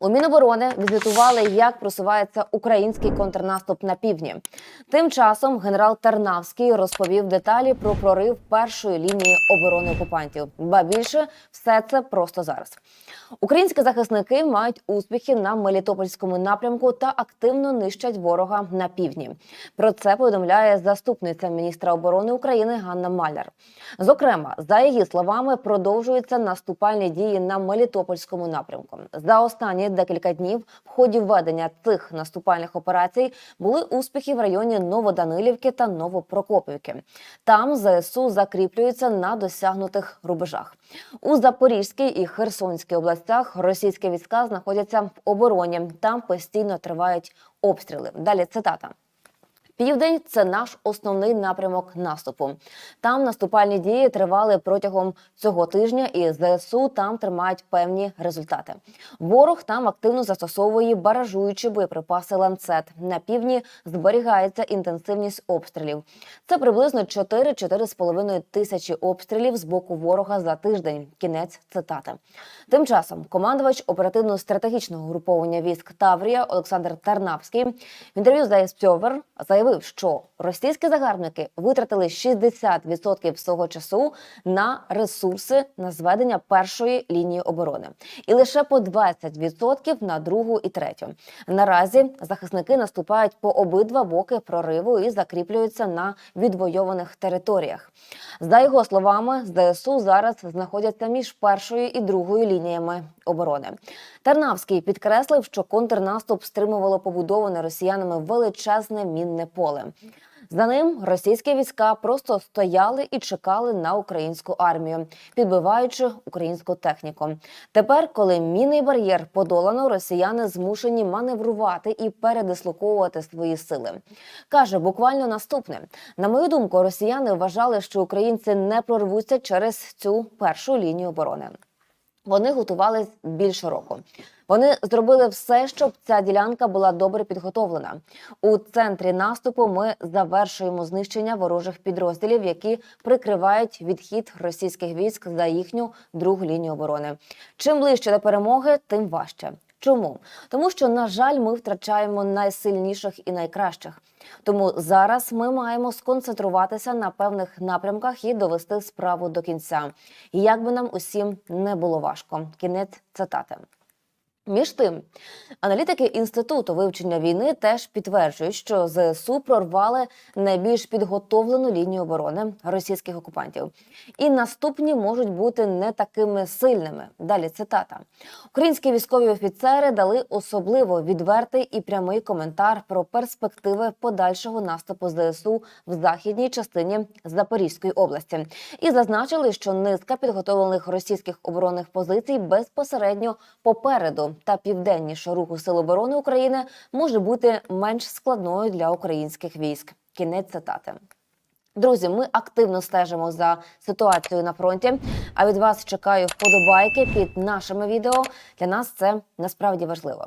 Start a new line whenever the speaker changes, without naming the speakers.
У Міноборони візитували, як просувається український контрнаступ на півдні. Тим часом генерал Тарнавський розповів деталі про прорив першої лінії оборони окупантів. Ба більше все це просто зараз. Українські захисники мають успіхи на Мелітопольському напрямку та активно нищать ворога на півдні. Про це повідомляє заступниця міністра оборони України Ганна Маляр. Зокрема, за її словами, продовжуються наступальні дії на Мелітопольському напрямку. За останні декілька днів в ході ведення цих наступальних операцій були успіхи в районі Новоданилівки та Новопрокопівки. Там ЗСУ закріплюються на досягнутих рубежах. У Запорізькій і Херсонській областях російські війська знаходяться в обороні. Там постійно тривають обстріли. Далі цитата. Південь це наш основний напрямок наступу. Там наступальні дії тривали протягом цього тижня, і ЗСУ там тримають певні результати. Ворог там активно застосовує баражуючі боєприпаси ланцет. На півдні зберігається інтенсивність обстрілів. Це приблизно 4-4,5 тисячі обстрілів з боку ворога за тиждень. Кінець цитати. Тим часом командувач оперативно-стратегічного груповання військ Таврія Олександр Тарнавський в інтерв'ю з Айспьовер заявив, що російські загарбники витратили 60% свого часу на ресурси на зведення першої лінії оборони, і лише по 20% на другу і третю. Наразі захисники наступають по обидва боки прориву і закріплюються на відвойованих територіях. За його словами, ЗСУ зараз знаходяться між першою і другою лініями оборони. Тарнавський підкреслив, що контрнаступ стримувало побудоване росіянами величезне мінне поле. За ним російські війська просто стояли і чекали на українську армію, підбиваючи українську техніку. Тепер, коли мінний бар'єр подолано, росіяни змушені маневрувати і передислоковувати свої сили. каже буквально наступне: на мою думку, росіяни вважали, що українці не прорвуться через цю першу лінію оборони. Вони готувались більше року. Вони зробили все, щоб ця ділянка була добре підготовлена. У центрі наступу ми завершуємо знищення ворожих підрозділів, які прикривають відхід російських військ за їхню другу лінію оборони. Чим ближче до перемоги, тим важче. Чому? Тому що, на жаль, ми втрачаємо найсильніших і найкращих. Тому зараз ми маємо сконцентруватися на певних напрямках і довести справу до кінця. І як би нам усім не було важко. Кінець цитати. Між тим, аналітики інституту вивчення війни теж підтверджують, що ЗСУ прорвали найбільш підготовлену лінію оборони російських окупантів, і наступні можуть бути не такими сильними. Далі цитата: Українські військові офіцери дали особливо відвертий і прямий коментар про перспективи подальшого наступу ЗСУ в західній частині Запорізької області і зазначили, що низка підготовлених російських оборонних позицій безпосередньо попереду та південніше руху Сил оборони України може бути менш складною для українських військ. Кінець цитати. Друзі, ми активно стежимо за ситуацією на фронті. А від вас чекаю вподобайки під нашими відео. Для нас це насправді важливо.